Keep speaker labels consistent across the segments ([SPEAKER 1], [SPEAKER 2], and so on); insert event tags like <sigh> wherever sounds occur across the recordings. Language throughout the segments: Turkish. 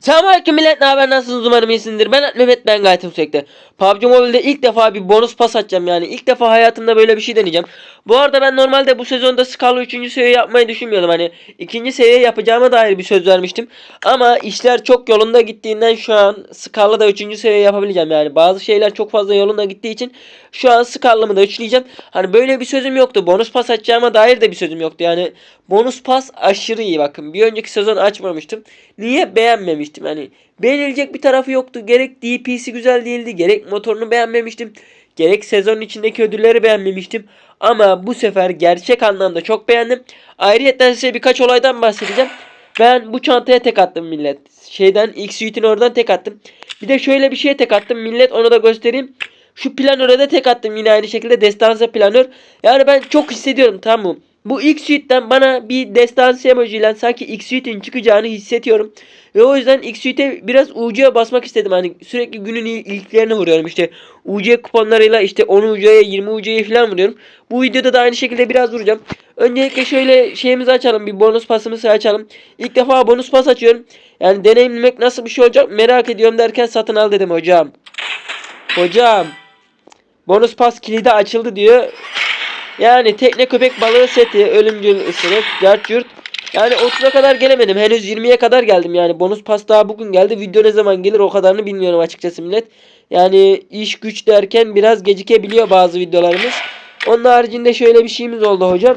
[SPEAKER 1] Selamünaleyküm millet ne haber nasılsınız umarım iyisindir. Ben Mehmet ben gayet yüksekte. PUBG Mobile'de ilk defa bir bonus pas atacağım yani. ilk defa hayatımda böyle bir şey deneyeceğim. Bu arada ben normalde bu sezonda Scala 3. seviye yapmayı düşünmüyordum. Hani ikinci seviye yapacağıma dair bir söz vermiştim. Ama işler çok yolunda gittiğinden şu an Scala'da 3. seviye yapabileceğim yani. Bazı şeyler çok fazla yolunda gittiği için şu an Scala'mı da üçleyeceğim. Hani böyle bir sözüm yoktu. Bonus pas atacağıma dair de bir sözüm yoktu. Yani bonus pas aşırı iyi bakın. Bir önceki sezon açmamıştım. Niye beğenmemiştim? Yani beğenilecek bir tarafı yoktu. Gerek DP'si güzel değildi. Gerek motorunu beğenmemiştim. Gerek sezonun içindeki ödülleri beğenmemiştim. Ama bu sefer gerçek anlamda çok beğendim. Ayrıca size birkaç olaydan bahsedeceğim. Ben bu çantaya tek attım millet. Şeyden X Suite'in oradan tek attım. Bir de şöyle bir şeye tek attım millet onu da göstereyim. Şu planöre de tek attım yine aynı şekilde destansa planör. Yani ben çok hissediyorum tamam mı? Bu X Suite'den bana bir destansı emojiyle sanki X Suite'in çıkacağını hissediyorum. Ve o yüzden X Suite'e biraz UC'ye basmak istedim. Hani sürekli günün il- ilklerini vuruyorum. İşte UC kuponlarıyla işte 10 UC'ye 20 UC'ye falan vuruyorum. Bu videoda da aynı şekilde biraz vuracağım. Öncelikle şöyle şeyimizi açalım. Bir bonus pasımızı açalım. İlk defa bonus pas açıyorum. Yani deneyimlemek nasıl bir şey olacak merak ediyorum derken satın al dedim hocam. Hocam. Bonus pas kilidi açıldı diyor. Yani tekne köpek balığı seti, ölümcül ısırık, yurt yurt. Yani 30'a kadar gelemedim. Henüz 20'ye kadar geldim yani. Bonus pas daha bugün geldi. Video ne zaman gelir o kadarını bilmiyorum açıkçası millet. Yani iş güç derken biraz gecikebiliyor bazı videolarımız. Onun haricinde şöyle bir şeyimiz oldu hocam.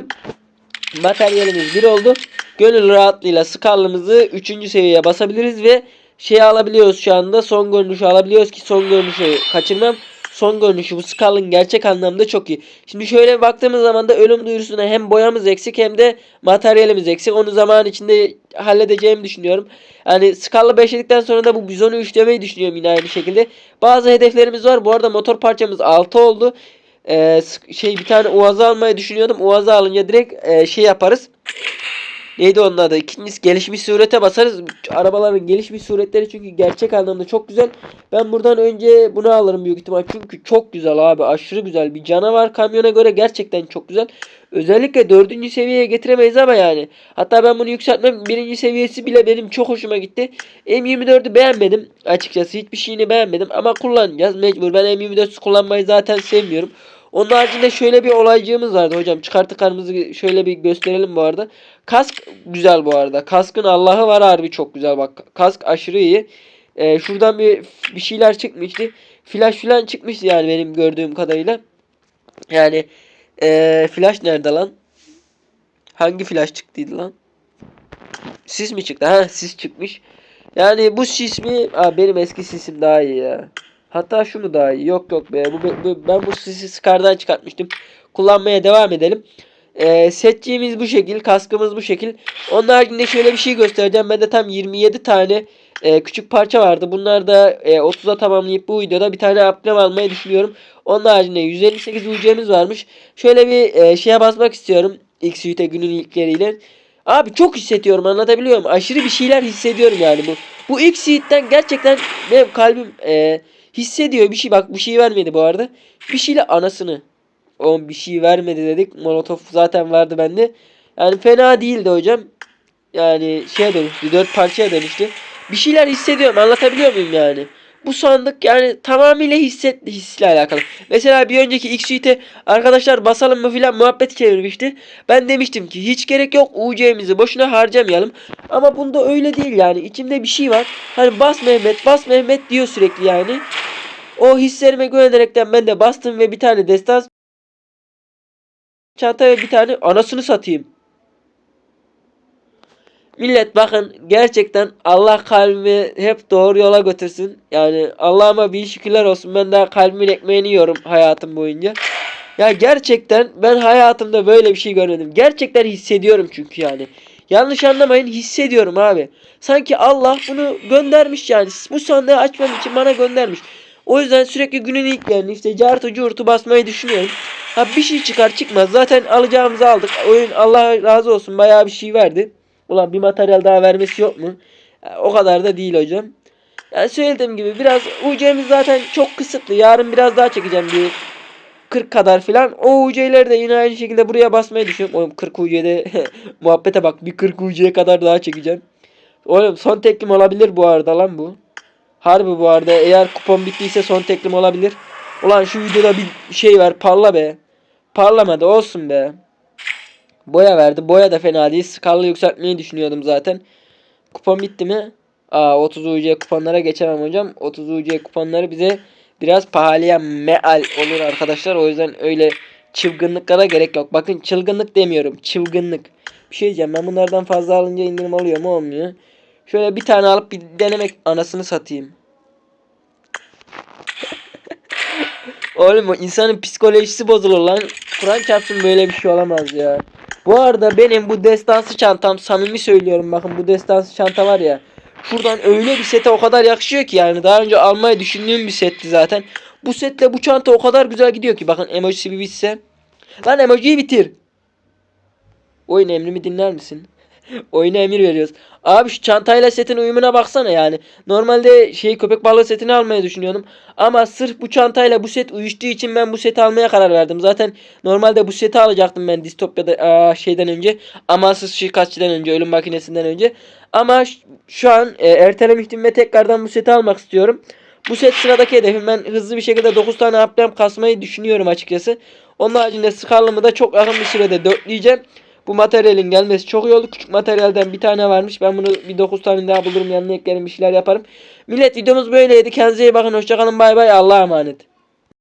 [SPEAKER 1] Materyalimiz bir oldu. Gönül rahatlığıyla skalımızı 3. seviyeye basabiliriz ve şey alabiliyoruz şu anda. Son görünüşü alabiliyoruz ki son görünüşü kaçırmam. Son görünüşü bu Skull'ın gerçek anlamda çok iyi. Şimdi şöyle baktığımız zaman da ölüm duyurusuna hem boyamız eksik hem de materyalimiz eksik. Onu zaman içinde halledeceğimi düşünüyorum. Yani Skull'ı 5 yedikten sonra da bu bizonu üçlemeyi düşünüyorum yine aynı şekilde. Bazı hedeflerimiz var. Bu arada motor parçamız 6 oldu. Ee, şey bir tane Uaz'ı almayı düşünüyordum. Uaz'ı alınca direkt e, şey yaparız. Neydi onun adı? İkincisi gelişmiş surete basarız. Arabaların gelişmiş suretleri çünkü gerçek anlamda çok güzel. Ben buradan önce bunu alırım büyük ihtimal. Çünkü çok güzel abi. Aşırı güzel. Bir canavar kamyona göre gerçekten çok güzel. Özellikle dördüncü seviyeye getiremeyiz ama yani. Hatta ben bunu yükseltmem. Birinci seviyesi bile benim çok hoşuma gitti. M24'ü beğenmedim. Açıkçası hiçbir şeyini beğenmedim. Ama kullanacağız mecbur. Ben M24 kullanmayı zaten sevmiyorum. Onun haricinde şöyle bir olaycığımız vardı hocam. Çıkarttıklarımızı şöyle bir gösterelim bu arada. Kask güzel bu arada. Kaskın Allah'ı var harbi çok güzel bak. Kask aşırı iyi. Ee, şuradan bir bir şeyler çıkmıştı. Flash filan çıkmıştı yani benim gördüğüm kadarıyla. Yani ee, flash nerede lan? Hangi flash çıktıydı lan? Sis mi çıktı? Ha sis çıkmış. Yani bu sis mi? Aa, benim eski sisim daha iyi ya. Hatta şu mu daha iyi? Yok yok be. Bu, bu- ben bu sisi Scar'dan çıkartmıştım. Kullanmaya devam edelim. Ee, setçiğimiz bu şekil. Kaskımız bu şekil. Onun haricinde şöyle bir şey göstereceğim. Bende tam 27 tane e, küçük parça vardı. Bunlar da e, 30'a tamamlayıp bu videoda bir tane aplem almayı düşünüyorum. Onun haricinde 158 UC'miz varmış. Şöyle bir e, şeye basmak istiyorum. X Suite günün ilkleriyle. Abi çok hissediyorum anlatabiliyor muyum? Aşırı bir şeyler hissediyorum yani bu. Bu X Suite'den gerçekten benim kalbim e, hissediyor bir şey. Bak bir şey vermedi bu arada. Bir şeyle anasını. O bir şey vermedi dedik. Molotov zaten vardı bende. Yani fena değildi hocam. Yani şeye dönüştü. Dört parçaya dönüştü. Bir şeyler hissediyorum. Anlatabiliyor muyum yani? Bu sandık yani tamamıyla hisset hisle alakalı. Mesela bir önceki X arkadaşlar basalım mı filan muhabbet çevirmişti. Ben demiştim ki hiç gerek yok UC'mizi boşuna harcamayalım. Ama bunda öyle değil yani. İçimde bir şey var. Hani bas Mehmet bas Mehmet diyor sürekli yani. O hislerime güvenerekten ben de bastım ve bir tane destans çanta ve bir tane anasını satayım. Millet bakın gerçekten Allah kalbimi hep doğru yola götürsün. Yani Allah'ıma bir şükürler olsun. Ben daha kalbimin ekmeğini yiyorum hayatım boyunca. Ya gerçekten ben hayatımda böyle bir şey görmedim. Gerçekten hissediyorum çünkü yani. Yanlış anlamayın hissediyorum abi. Sanki Allah bunu göndermiş yani. Bu sandığı açmam için bana göndermiş. O yüzden sürekli günün ilklerini işte cartı curtu basmayı düşünüyorum. Ha bir şey çıkar çıkmaz. Zaten alacağımızı aldık. Oyun Allah razı olsun bayağı bir şey verdi. Ulan bir materyal daha vermesi yok mu? O kadar da değil hocam. Yani söylediğim gibi biraz UC'miz zaten çok kısıtlı. Yarın biraz daha çekeceğim bir 40 kadar filan. O UC'leri de yine aynı şekilde buraya basmayı düşünüyorum. Oğlum 40 UC'de <laughs> muhabbete bak bir 40 UC'ye kadar daha çekeceğim. Oğlum son teklim olabilir bu arada lan bu. Harbi bu arada eğer kupon bittiyse son teklim olabilir. Ulan şu videoda bir şey var parla be. Parlamadı olsun be. Boya verdi. Boya da fena değil. Skallı yükseltmeyi düşünüyordum zaten. Kupon bitti mi? Aa 30 UC kuponlara geçemem hocam. 30 UC kuponları bize biraz pahalıya meal olur arkadaşlar. O yüzden öyle çılgınlıklara gerek yok. Bakın çılgınlık demiyorum. Çılgınlık. Bir şey diyeceğim. Ben bunlardan fazla alınca indirim oluyor mu? Olmuyor. Şöyle bir tane alıp bir denemek anasını satayım. <laughs> Oğlum insanın psikolojisi bozulur lan. Kur'an çarpsın böyle bir şey olamaz ya. Bu arada benim bu destansı çantam samimi söylüyorum bakın bu destansı çanta var ya. Şuradan öyle bir sete o kadar yakışıyor ki yani daha önce almayı düşündüğüm bir setti zaten. Bu setle bu çanta o kadar güzel gidiyor ki bakın emojisi bir bitse. Lan emojiyi bitir. Oyun emrimi dinler misin? <laughs> Oyuna emir veriyoruz. Abi şu çantayla setin uyumuna baksana yani. Normalde şey köpek balığı setini almayı düşünüyordum. Ama sırf bu çantayla bu set uyuştuğu için ben bu seti almaya karar verdim. Zaten normalde bu seti alacaktım ben distopyada aa, şeyden önce. Amansız suikastçiden önce, ölüm makinesinden önce. Ama şu an e, ertelemiştim ve tekrardan bu seti almak istiyorum. Bu set sıradaki hedefim. Ben hızlı bir şekilde 9 tane aplem kasmayı düşünüyorum açıkçası. Onun haricinde Scarlet'ımı da çok yakın bir sürede dörtleyeceğim. Bu materyalin gelmesi çok iyi oldu. Küçük materyalden bir tane varmış. Ben bunu bir 9 tane daha bulurum yanına eklerim bir şeyler yaparım. Millet videomuz böyleydi. Kendinize iyi bakın. Hoşçakalın. Bay bay. Allah'a emanet.